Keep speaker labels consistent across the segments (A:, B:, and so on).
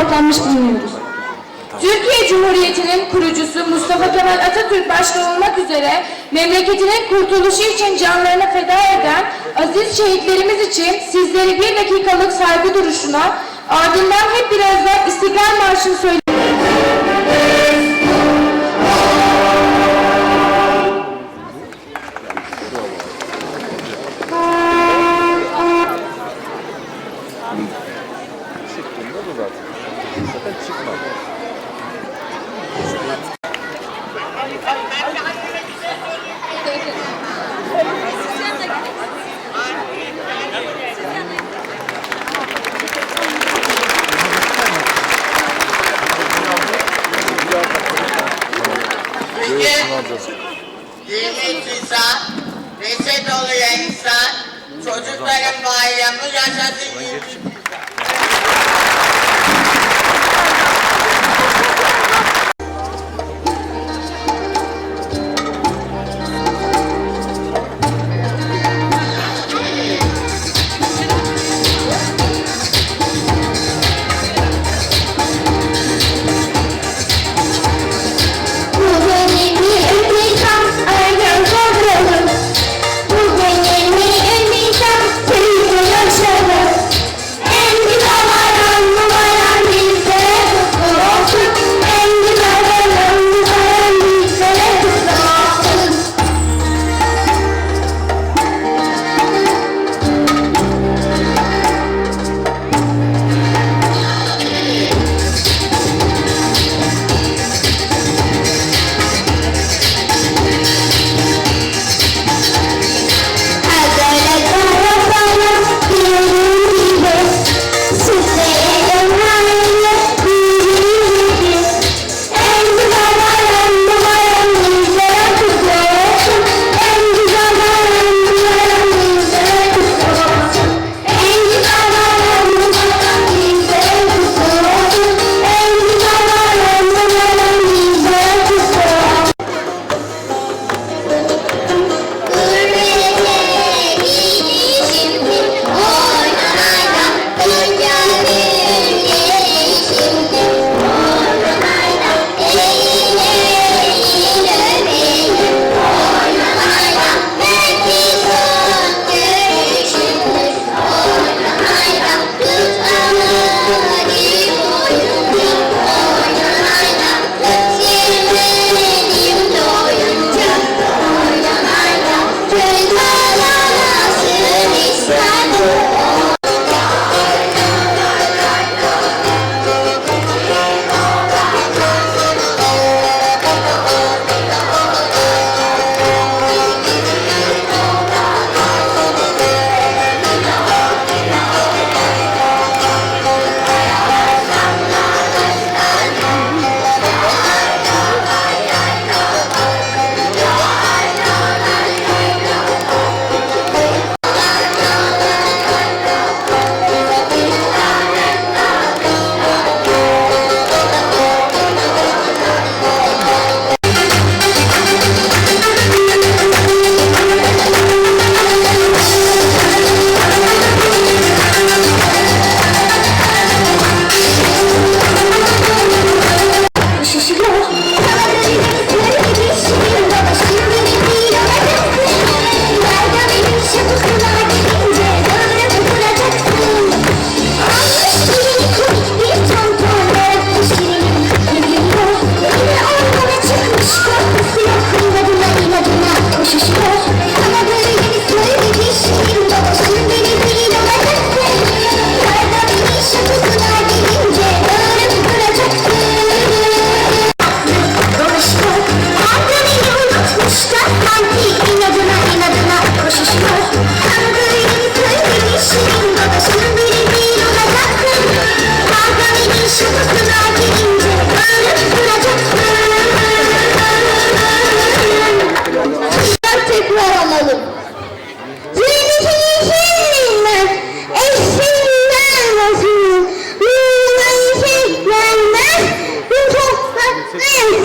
A: toplanmış bulunuyoruz. Türkiye Cumhuriyeti'nin kurucusu Mustafa Kemal Atatürk başta olmak üzere memleketinin kurtuluşu için canlarını feda eden aziz şehitlerimiz için sizleri bir dakikalık saygı duruşuna ardından hep birazdan İstiklal Marşı'nı söyle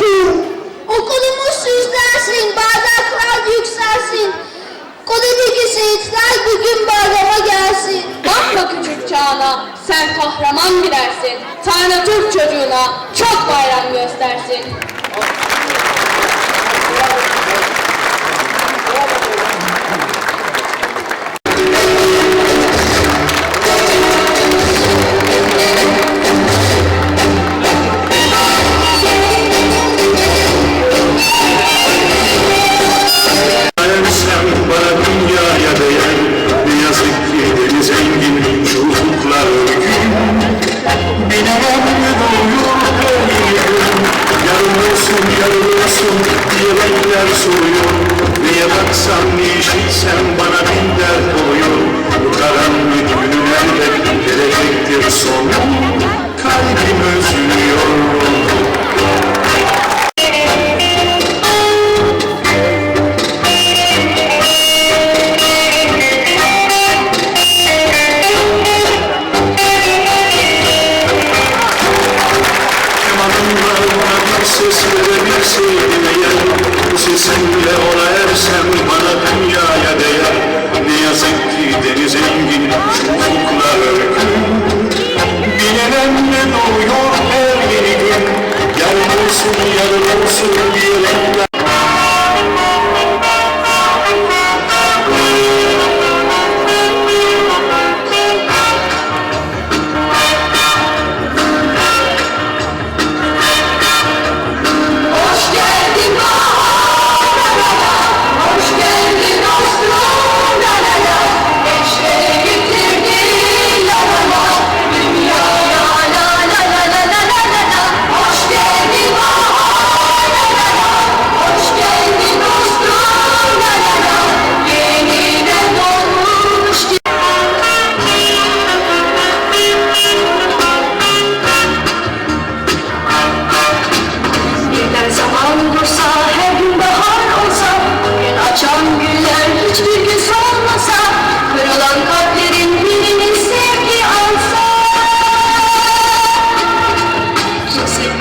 B: olsun. Okulumuz süslensin, bardaklar yükselsin. Koledeki seyitler
C: bugün bayrama gelsin. Bakma küçük çağına,
D: sen kahraman gidersin. Tanrı Türk çocuğuna çok bayram göstersin.
E: sevgiye Sesimle ona ersem.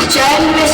F: child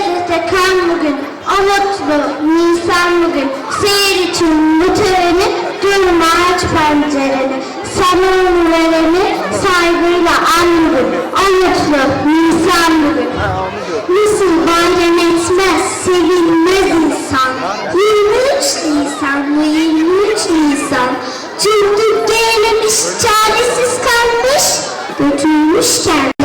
F: Cennete kan bugün, o mutlu Nisan bugün. Seyir için bu töreni, durma aç pencereni. Sana vereni saygıyla an bugün, o mutlu Nisan bugün. Nasıl bayram etmez, sevinmez insan. 23 Nisan, bu 23 Nisan. Çünkü gelemiş, çaresiz kalmış, götürmüşken.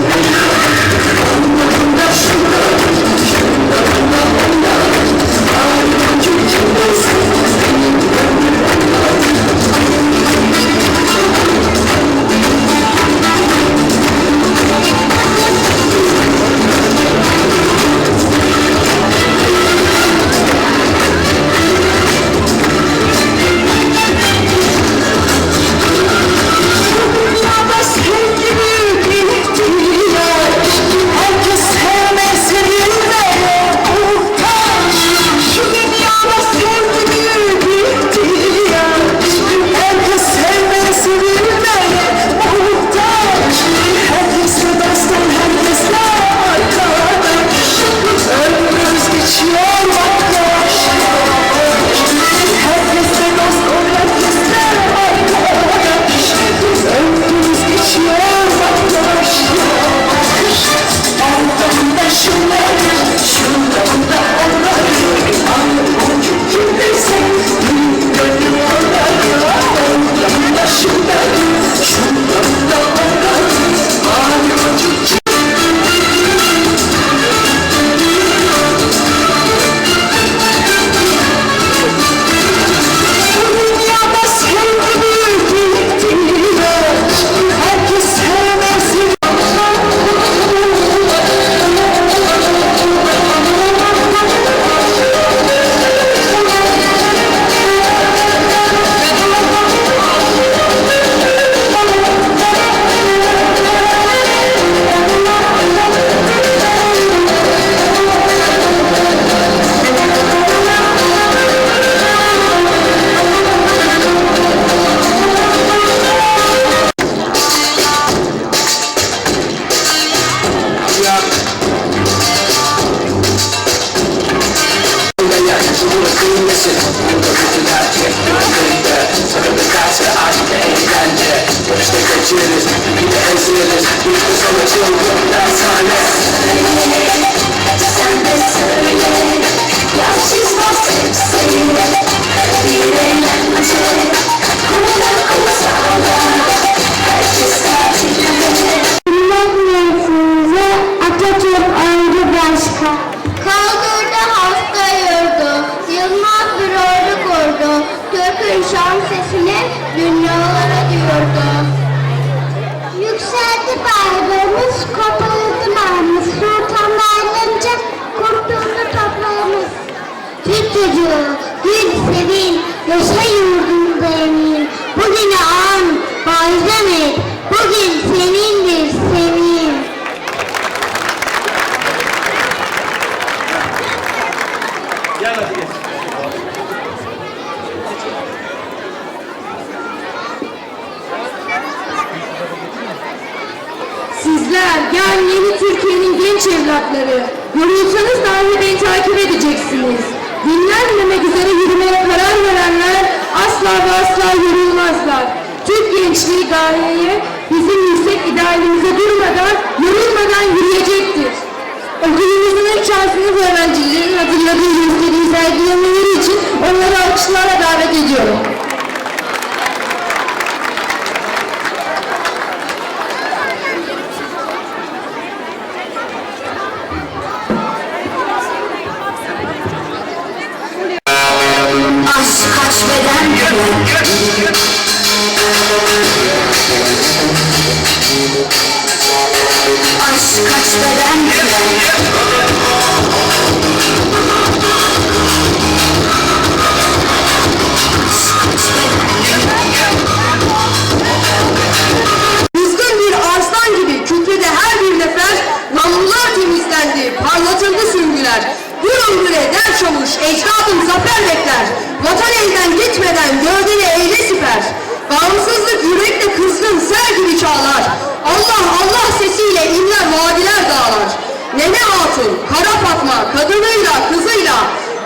G: Bilmesin Burada kötüler çektiğinde Sebebi derse aşk eğlence İşte geçeriz bir de ezeriz Bir de sonra çılgın dershane
F: Sen de söyle Yaşsız bahsetsin Bir eğlence Konular kumsalla Herkes Şan sesini Dünyalara duyurdu Yükseldi bayrağımız, kopaladı mermimiz. Sultan bayramca kurtuldu toprağımız. Türk çocuğu, gül sevin, yaşa yurdunda emin. Bugüne an, bayram et, bugün senindir senin.
H: Yani yeni Türkiye'nin genç evlatları. Yorulsanız dahi beni takip edeceksiniz. Dinlenmemek üzere yürümeye karar verenler asla ve asla yorulmazlar. Türk gençliği gayeye bizim yüksek idealimize durmadan, yorulmadan yürüyecektir. Okulumuzun üç şansınız öğrencilerin hatırladığı gösteriyi sergilemeleri için onları alkışlarla davet ediyorum.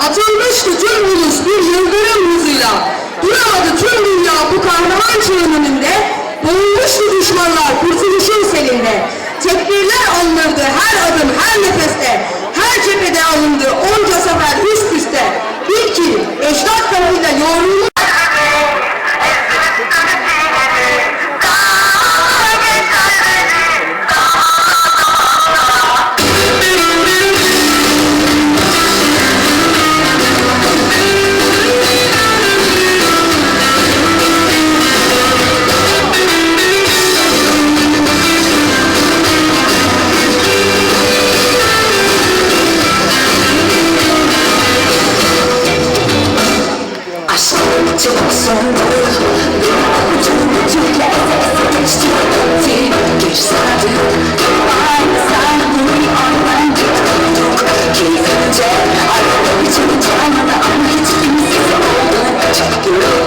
H: Atılmıştı tüm ulus bir yıldırım hızıyla. Duramadı tüm dünya bu kahraman çığın önünde. Boğulmuştu düşmanlar kurtuluşun selinde. Tekbirler alınırdı her adım her nefeste. Her cephede alındı onca sefer üst üste. Bil ki eşraf kanıyla yoğrulmuş Thank you.